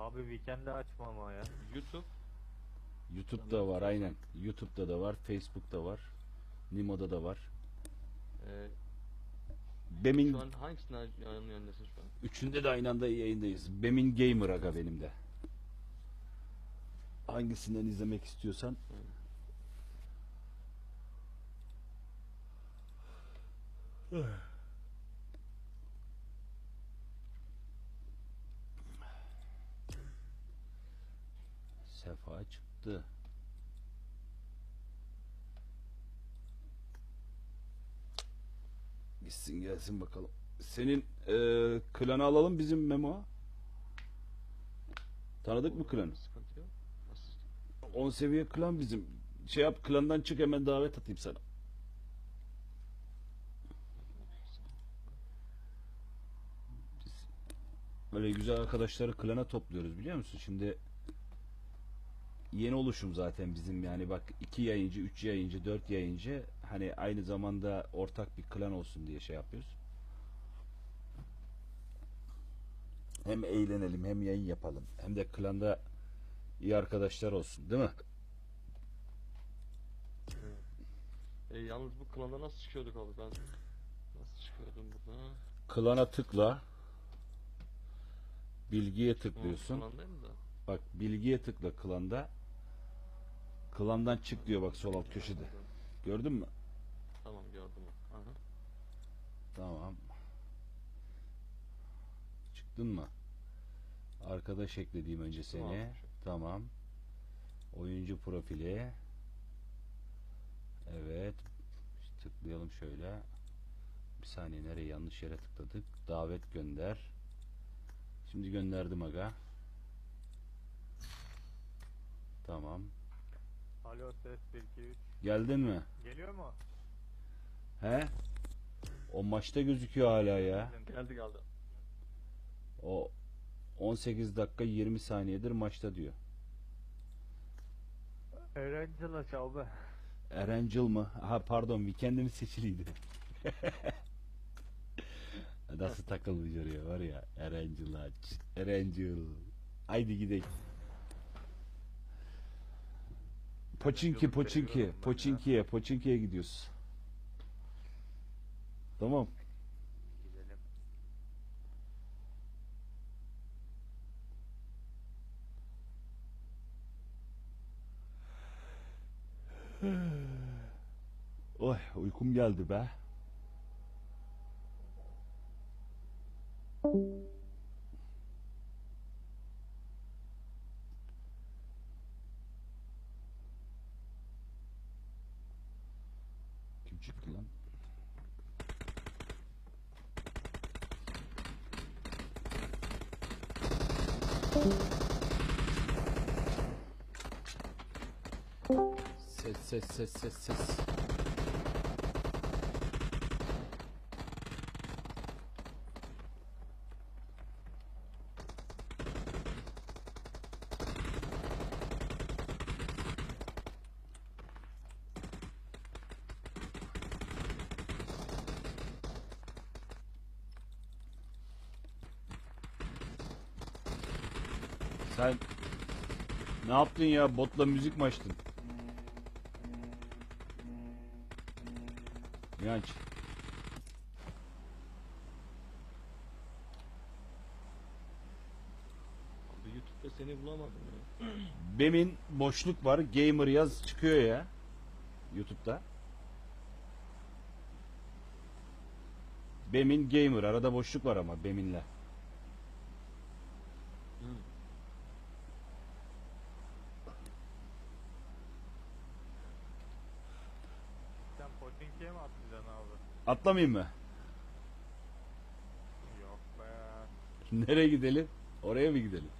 Abi weekend'de açma ama ya. YouTube. YouTube'da var aynen. YouTube'da da var, Facebook'ta var. Nimo'da da var. Ee, Bemin şu an hangisinden yanın yöndesin şu an? üçünde de aynı anda yayındayız. Bemin Gamer aga benim de. Hangisinden izlemek istiyorsan. Sefa çıktı. Gitsin gelsin bakalım. Senin eee klanı alalım bizim Memo. Tanıdık mı klanı? Sıkıntı yok. Nasıl? 10 seviye klan bizim. Şey yap klandan çık hemen davet atayım sana. Böyle güzel arkadaşları klana topluyoruz biliyor musun? Şimdi yeni oluşum zaten bizim yani bak 2 yayıncı, 3 yayıncı, 4 yayıncı hani aynı zamanda ortak bir klan olsun diye şey yapıyoruz. Hem eğlenelim hem yayın yapalım. Hem de klanda iyi arkadaşlar olsun değil mi? E, yalnız bu klanda nasıl çıkıyorduk abi ben? Nasıl çıkıyordum burada? Klana tıkla. Bilgiye tıklıyorsun. Klandayım da. Bak bilgiye tıkla klanda. Klandan çık diyor bak sol alt köşede. Gördün mü? Tamam gördüm. Aha. Tamam. Çıktın mı? Arkadaş eklediğim önce seni. Tamam. Tamam. Oyuncu profili. Evet. Tıklayalım şöyle. Bir saniye nereye yanlış yere tıkladık. Davet gönder. Şimdi gönderdim aga. Tamam. Alo ses 1 2 3. Geldin mi? Geliyor mu? He? O maçta gözüküyor hala ya. Geldi geldi. O 18 dakika 20 saniyedir maçta diyor. Erencil aç abi. Erencil mı? Ha pardon Weekend'in seçiliydi. Nasıl takılmış oraya var ya. Erencil aç. Erencil. Haydi gidelim. Poçinki, Poçinki. Poçinki'ye, Poçinki'ye gidiyoruz. Tamam. Gidelim. Oy uykum geldi be. Çıktı lan? Ses ses ses ses ses. Sen ne yaptın ya? Botla müzik mi açtın? Abi YouTube'da seni bulamadım ya. Bemin boşluk var. Gamer yaz çıkıyor ya. YouTube'da. Bemin Gamer. Arada boşluk var ama Bemin'le. Hı. Sen Pochinki'ye mi atlayacaksın abi? Atlamayayım mı? Yok be. Nereye gidelim? Oraya mı gidelim?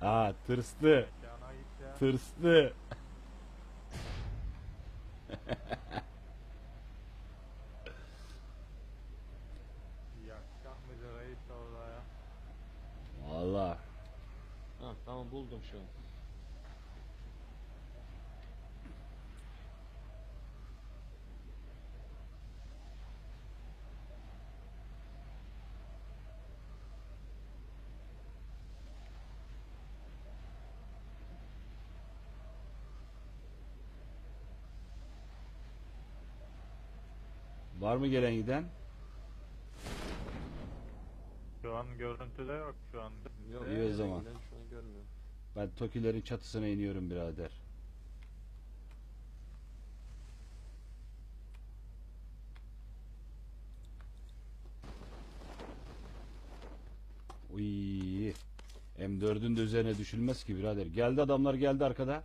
Aa tırstı. Tırstı. Yakacak mıydı reis orada ya? Valla. Ha tamam buldum şu an. Var mı gelen giden? Şu an görüntüde yok şu an. Yok, İyi o zaman. giden Şu an görmüyorum. Ben Tokilerin çatısına iniyorum birader. Uy. M4'ün de üzerine düşülmez ki birader. Geldi adamlar geldi arkada.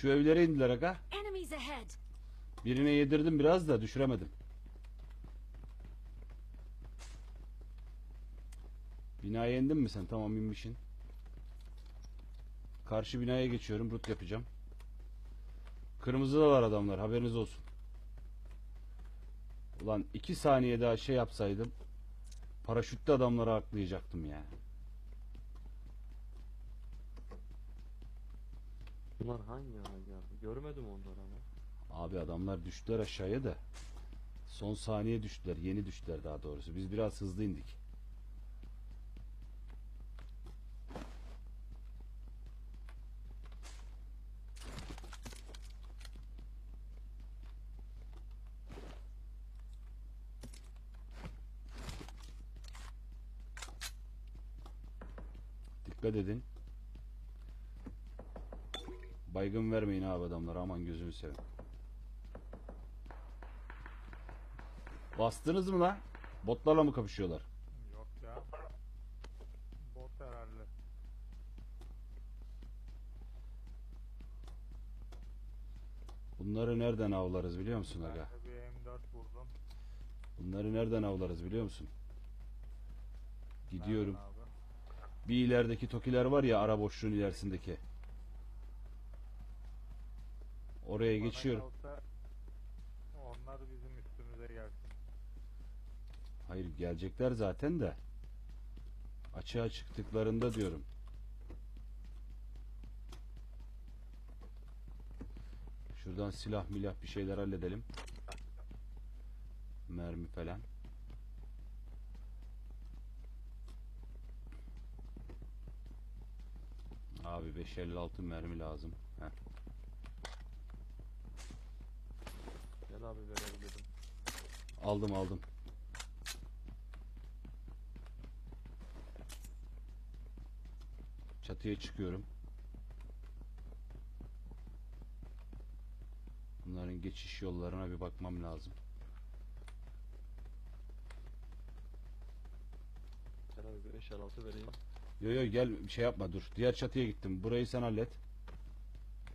Şu evlere indiler aga. Birine yedirdim biraz da düşüremedim. Binaya indin mi sen? Tamam inmişsin. Karşı binaya geçiyorum. Rut yapacağım. Kırmızıdalar adamlar. Haberiniz olsun. Ulan iki saniye daha şey yapsaydım paraşütle adamları aklayacaktım ya. Bunlar hangi ara geldi? Görmedim onları ama. Abi adamlar düştüler aşağıya da. Son saniye düştüler. Yeni düştüler daha doğrusu. Biz biraz hızlı indik. Dikkat edin. Baygın vermeyin abi adamlara aman gözünü seveyim. Bastınız mı lan? Botlarla mı kapışıyorlar? Yok ya. Bot herhalde. Bunları nereden avlarız biliyor musun Ben aga? de bir M4 vurdum. Bunları nereden avlarız biliyor musun? Gidiyorum. Bir ilerideki tokiler var ya ara boşluğun ilerisindeki. Oraya geçiyorum. kalsa Onlar bizim üstümüze gelsin. Hayır gelecekler zaten de. Açığa çıktıklarında diyorum. Şuradan silah milah bir şeyler halledelim. Mermi falan. Abi 556 mermi lazım. Gel abi verelim dedim. Aldım aldım. Çatıya çıkıyorum. Bunların geçiş yollarına bir bakmam lazım. Gel abi bir 5 6 vereyim. Yo yo gel şey yapma dur. Diğer çatıya gittim. Burayı sen hallet.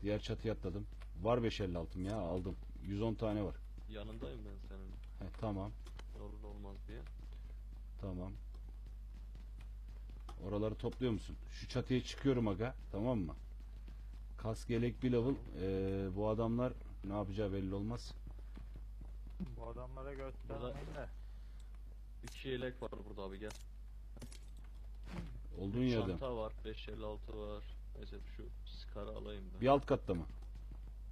Diğer çatıya atladım. Var 556'm ya aldım. 110 tane var. Yanındayım ben senin. He, tamam. Olur olmaz diye. Tamam. Oraları topluyor musun? Şu çatıya çıkıyorum aga. Tamam mı? Kask yelek bir level. Ee, bu adamlar ne yapacağı belli olmaz. Bu adamlara göstermeyin de. 2 yelek var burada abi gel. Olduğun yerde. Çanta var, 556 var. Neyse şu skarı alayım ben. Bir alt katta mı?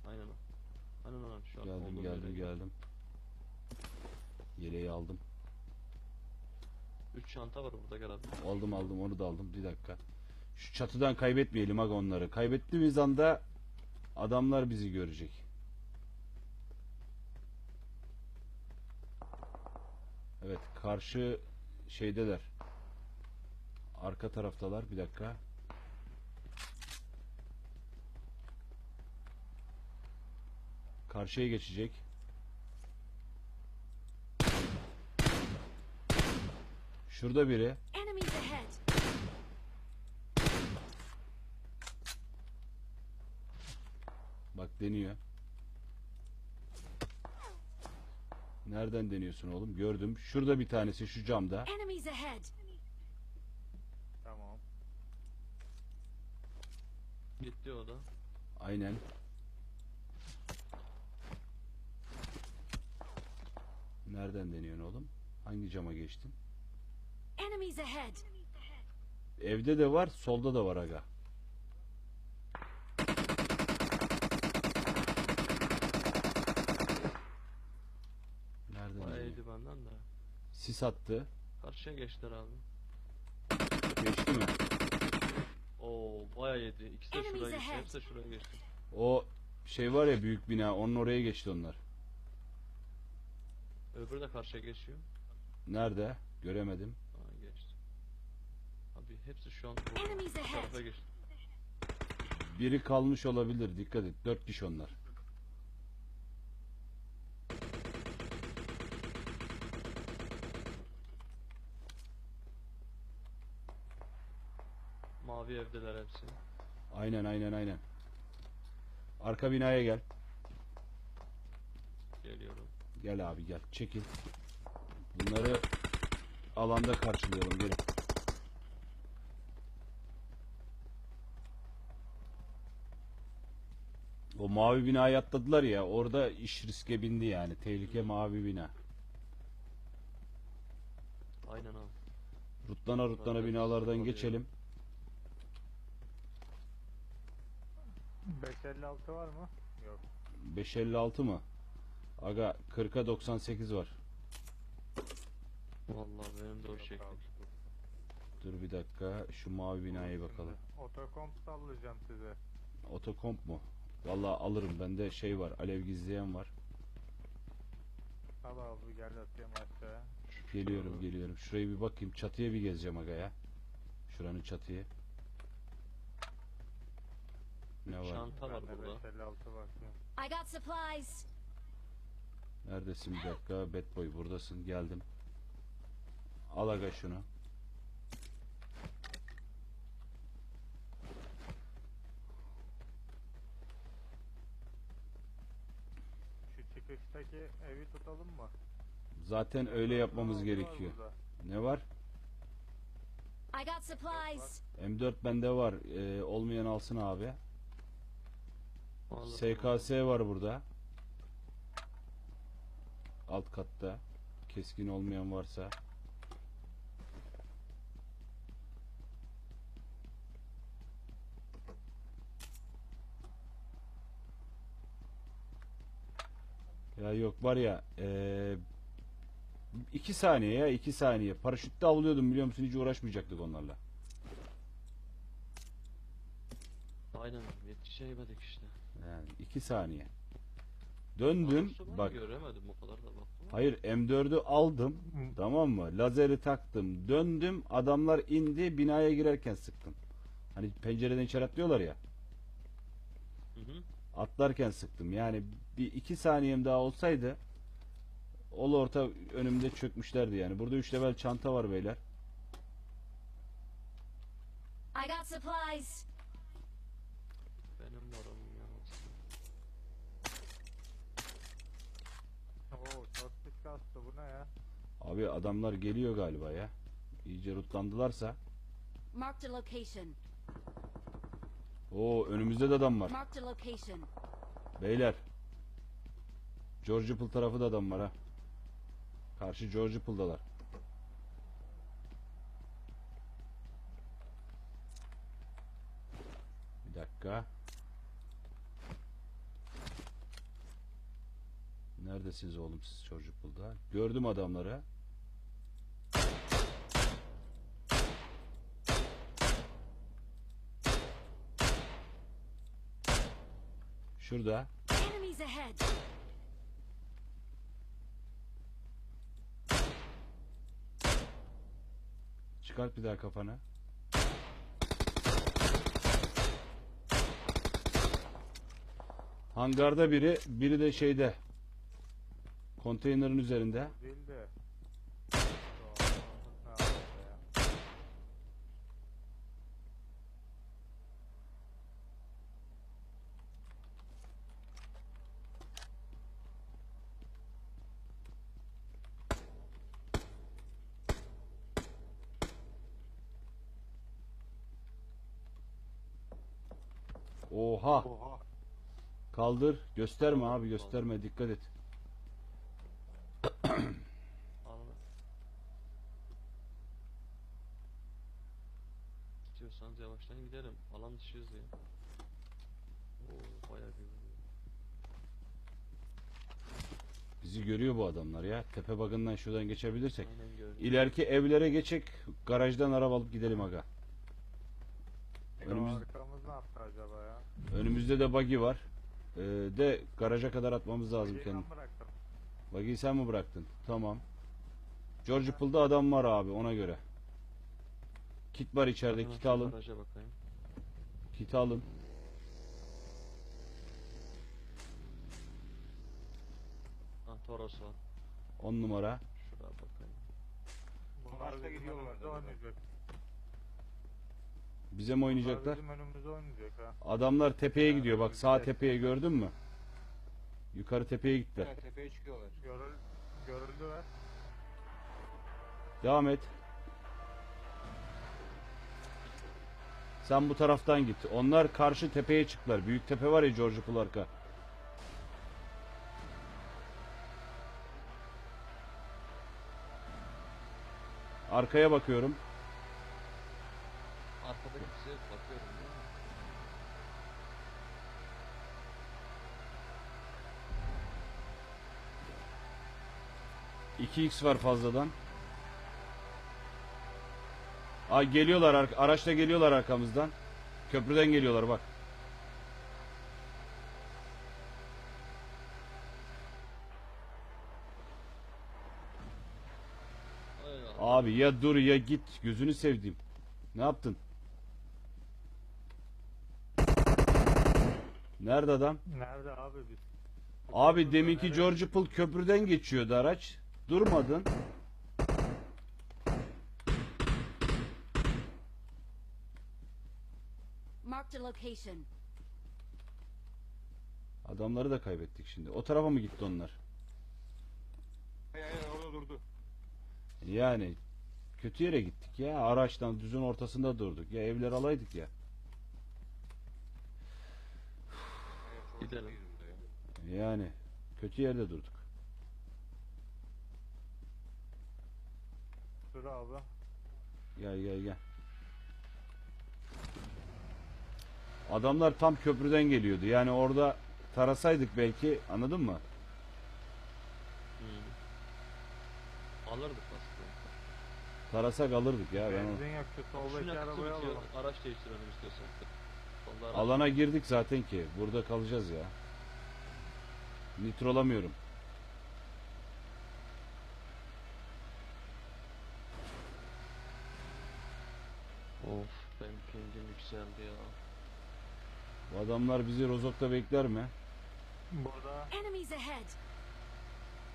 Aynen Aynen aynen şu an Geldim geldim geldim. Yeleği aldım. 3 çanta var burada gel abi. Aldım aldım onu da aldım. Bir dakika. Şu çatıdan kaybetmeyelim aga onları. Kaybettiğimiz anda adamlar bizi görecek. Evet karşı şeydeler. Arka taraftalar. Bir dakika. Karşıya geçecek. Şurada biri. Bak deniyor. Nereden deniyorsun oğlum? Gördüm. Şurada bir tanesi şu camda. Tamam. Gitti o da. Aynen. Nereden deniyorsun oğlum? Hangi cama geçtin? Enemies ahead! Evde de var, solda da var aga. Nereden Bayağı deniyor? iyiydi benden de. Sis attı. Karşıya geçtiler abi. Geçti mi? Oo bayağı yedi. İkisi de şuraya geçti. Hepsi de şuraya geçti. O şey var ya büyük bina onun oraya geçti onlar. Öbürü de karşıya geçiyor. Nerede? Göremedim. Aa geçti. Abi hepsi şu an bu tarafa geçti. Biri kalmış olabilir. Dikkat et. Dört kişi onlar. Mavi evdeler hepsi. Aynen aynen aynen. Arka binaya gel. Gel abi gel. Çekil. Bunları alanda karşılayalım. Gelin. O mavi binaya atladılar ya. Orada iş riske bindi yani. Tehlike mavi bina. Aynen abi. Rutlana rutlana binalardan geçelim. 556 var mı? Yok. 556 mı? Aga 40'a 98 var. Vallahi benim de o şekil. Dur bir dakika şu mavi binaya bakalım. Otokomp sallayacağım size. Otokomp mu? Vallahi alırım. Bende şey var. Alev gizleyen var. Al abi gel atayım aşağıya. Geliyorum geliyorum. Şuraya bir bakayım. Çatıya bir gezeceğim aga ya. Şuranın çatıyı. Ne var? Çanta var burada. 556 bakıyorum. I got supplies. Neredesin bir dakika? Bad boy buradasın. Geldim. Al aga şunu. Şu çıkıştaki evi tutalım mı? Zaten öyle yapmamız Aa, gerekiyor. var burada. Ne var? I got supplies. M4 bende var. Ee, olmayan alsın abi. Vallahi SKS var burada. Alt katta. Keskin olmayan varsa. Ya yok var ya eee iki saniye ya iki saniye. Paraşütle avlıyordum biliyor musun hiç uğraşmayacaktık onlarla. Aynen yetişemedik işte. Yani iki saniye. Döndüm bak Göremedim o kadar da. Hayır M4'ü aldım. Tamam mı? Lazeri taktım. Döndüm. Adamlar indi. Binaya girerken sıktım. Hani pencereden içeri atlıyorlar ya. Hı hı. Atlarken sıktım. Yani bir iki saniyem daha olsaydı ol orta önümde çökmüşlerdi yani. Burada üç level çanta var beyler. I got supplies. Benim var onun yalnız. Oo çok pis kastı bu ne ya? Abi adamlar geliyor galiba ya. İyice rutlandılarsa. Marked a location. Oo önümüzde de adam var. Marked a location. Beyler. George Pool tarafı da adam var ha. Karşı George Pool'dalar. Bir dakika. Neredesiniz oğlum siz George Pool'da? Gördüm adamları. Şurada. Çıkart bir daha kafanı. Hangarda biri, biri de şeyde. Konteynerin üzerinde. Değil de. Şu an ne yapıyor ya? Oha. Oha. Kaldır. Gösterme abi gösterme. Dikkat et. İstiyorsanız yavaştan gidelim. Alan dışıyız ya. Oo bayağı bir Bizi görüyor bu adamlar ya. Tepe bagından şuradan geçebilirsek. İleriki evlere geçek. Garajdan araba alıp gidelim aga. Önümüz, Arkamız ne yaptı acaba ya? Önümüzde de buggy var. Ee, de garaja kadar atmamız lazım Şeyi kendini. ben bıraktım. Buggy'yi sen mi bıraktın? Tamam. George Pool'da adam var abi ona göre. Kit var içeride Hemen kit şu alın. Garaja bakayım. Kit alın. Ha Toros var. 10 numara. Şuraya bakayım. Bunlar bizim gidiyorlar önümüzde galiba. Bize mi oynayacaklar? bizim önümüzde oynayacak ha. Adamlar tepeye Yani gidiyor. Bak önümüzde. sağ tepeye gördün mü? Yukarı tepeye gittiler. Evet, tepeye çıkıyorlar. Görül, görüldüler. Devam et. Sen bu taraftan git. Onlar karşı tepeye çıktılar. Büyük tepe var ya George Pool arka. Arkaya bakıyorum. 2x var fazladan. Ay geliyorlar araçla geliyorlar arkamızdan. Köprüden geliyorlar bak. Abi ya dur ya git. Gözünü sevdiğim. Ne yaptın? Nerede adam? Nerede abi biz? Abi deminki George Pool köprüden geçiyordu araç. Durmadın. Marked a location. Adamları da kaybettik şimdi. O tarafa mı gitti onlar? Hayır hayır orada durdu. Yani kötü yere gittik ya. Araçtan düzün ortasında durduk. Ya evler alaydık ya. Gidelim. Yani kötü yerde durduk. Dur abi. Gel gel gel. Adamlar tam köprüden geliyordu. Yani orada tarasaydık belki anladın mı? Hmm. Alırdık aslında. Tarasak alırdık ya. Ben Benzin yok şu soldaki Şuna arabayı alalım. Araç değiştirelim istiyorsan. Alana girdik zaten ki. Burada kalacağız ya. Nitrolamıyorum. Of benim pingim yükseldi ya. Bu adamlar bizi Rozok'ta bekler mi? Burada Enemies ahead.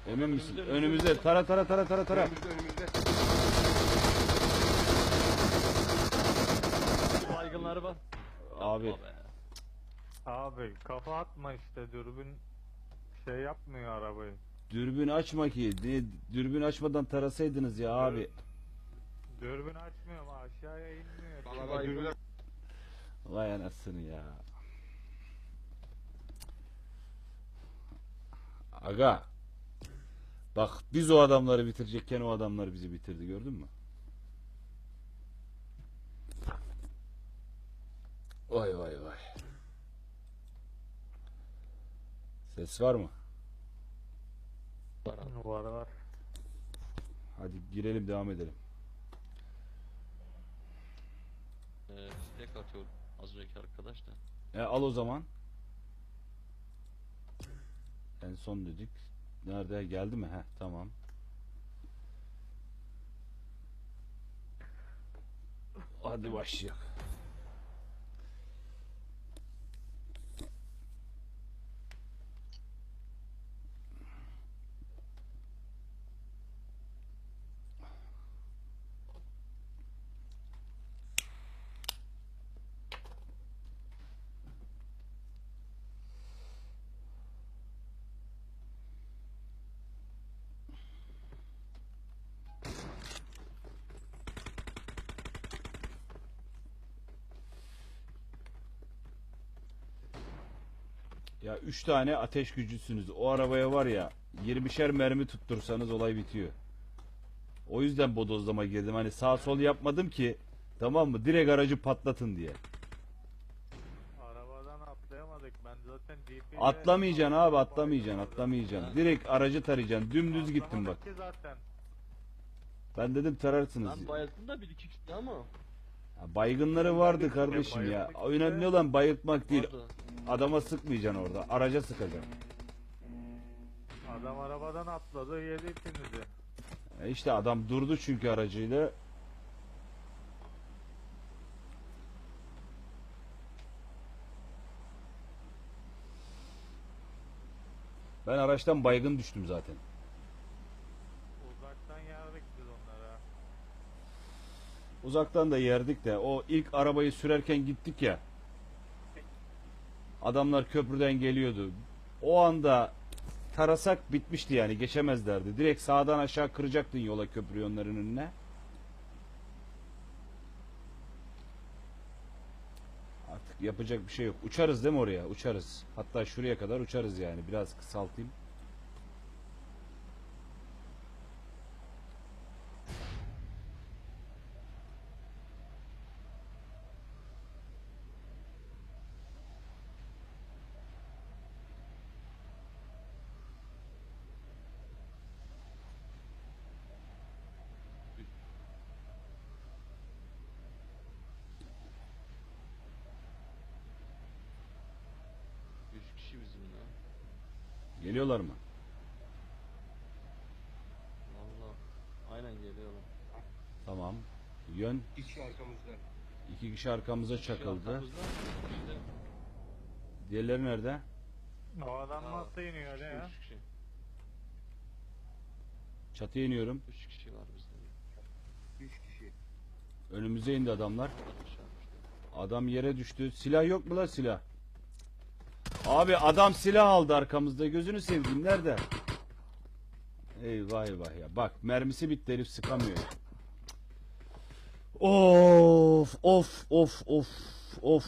Emin misin? önümüzde. Tara tara tara tara tara. Önümüzde önümüzde. Baygınları var. Abi. Yapma be. abi kafa atma işte dürbün şey yapmıyor arabayı. Dürbün açma ki. Ne, dürbün açmadan tarasaydınız ya abi. Dürbün açmıyor ama aşağıya inmiyor. Valla Vay ben dürbüne Vay anasını ya. Aga. Bak biz o adamları bitirecekken o adamlar bizi bitirdi gördün mü? Vay vay vay. Ses var mı? Var abi. Var var. Hadi girelim devam edelim. Ee, tek atıyor az önceki arkadaş da. E, al o zaman. En son dedik. Nerede? Geldi mi? Heh, tamam. Hadi başlayalım. Ya üç tane ateş gücüsünüz. O arabaya var ya 20'şer mermi tuttursanız olay bitiyor. O yüzden bodozlama girdim. Hani sağ sol yapmadım ki tamam mı? Direkt aracı patlatın diye. Arabadan atlayamadık. Ben zaten GP'ye... Atlamayacaksın abi atlamayacaksın atlamayacaksın. Direkt aracı tarayacaksın. Dümdüz gittin bak. Zaten. Ben dedim tararsınız. Ben bayıldım da bir iki kişi ama. Ya Baygınları vardı kardeşim ya. Önemli olan bayıltmak değil. Adama sıkmayacaksın orada. Araca sıkacaksın. Adam arabadan atladı yedi ipinizi. E işte adam durdu çünkü aracıyla. Ben araçtan baygın düştüm zaten. Uzaktan yerdik biz onlara. Uzaktan da yerdik de o ilk arabayı sürerken gittik ya. Adamlar köprüden geliyordu. O anda tarasak bitmişti yani geçemezlerdi. Direkt sağdan aşağı kıracaktın yola köprüyü onların önüne. Artık yapacak bir şey yok. Uçarız değil mi oraya? Uçarız. Hatta şuraya kadar uçarız yani. Biraz kısaltayım. Üç kişi bizimle. Geliyorlar mı? Valla. Aynen geliyorlar. Tamam. Yön. İki arkamızda. iki kişi arkamıza çakıldı. Arkamızda, işte, Diğerleri nerede? O adam aa, nasıl iniyor öyle ya? Üç kişi. Çatıya iniyorum. Üç kişi var bizde. Üç kişi. Önümüze indi adamlar. Aşağı düştü. Adam yere düştü. Silah yok mu la silah? Abi adam silah aldı arkamızda. Gözünü seveyim. Nerede? Eyvah eyvah ya. Bak mermisi bitti herif sıkamıyor. Of of of of of.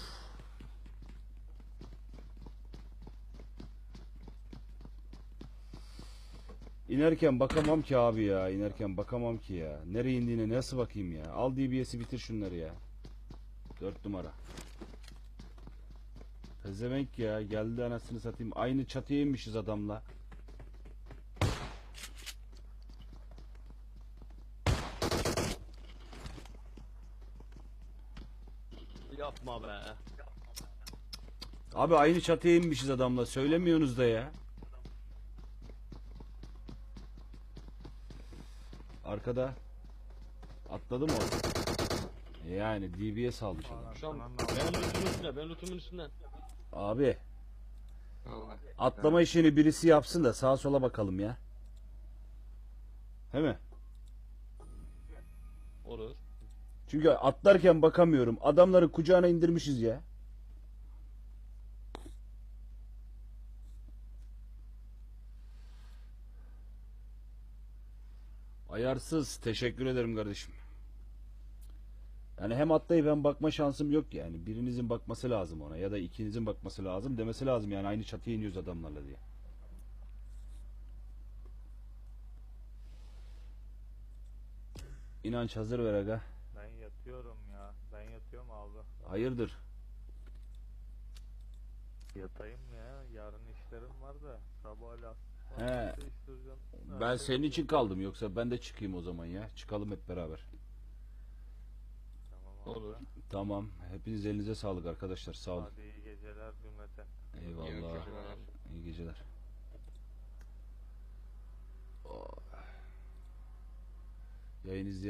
İnerken bakamam ki abi ya. İnerken bakamam ki ya. Nereye indiğine nasıl bakayım ya. Al DBS'i bitir şunları ya. Dört numara. Pezevenk ya geldi anasını satayım. Aynı çatıya inmişiz adamla. Yapma be. Abi aynı çatıya inmişiz adamla. Söylemiyorsunuz da ya. Arkada. Atladı mı orada? Yani DBS almış adam. Şu an benim lootumun üstünde. Benim lootumun üstünde. Abi Allah. atlama işini birisi yapsın da sağa sola bakalım ya. He mi? Olur. Çünkü atlarken bakamıyorum. Adamları kucağına indirmişiz ya. Ayarsız. Teşekkür ederim kardeşim. Yani hem atlayıp hem bakma şansım yok yani. Birinizin bakması lazım ona ya da ikinizin bakması lazım demesi lazım yani aynı çatıya iniyoruz adamlarla diye. İnanç hazır ver aga. Ben yatıyorum ya. Ben yatıyorum abi. Hayırdır? Yatayım ya. Yarın işlerim var da. Sabah lastik He. Ben Her senin şey için kaldım yoksa ben de çıkayım o zaman ya. Çıkalım hep beraber. Olur. Tamam. Hepiniz elinize sağlık arkadaşlar. Sağ olun. Hadi iyi geceler cümleten. Eyvallah. geceler. İyi geceler. Oh. Yayın izleyen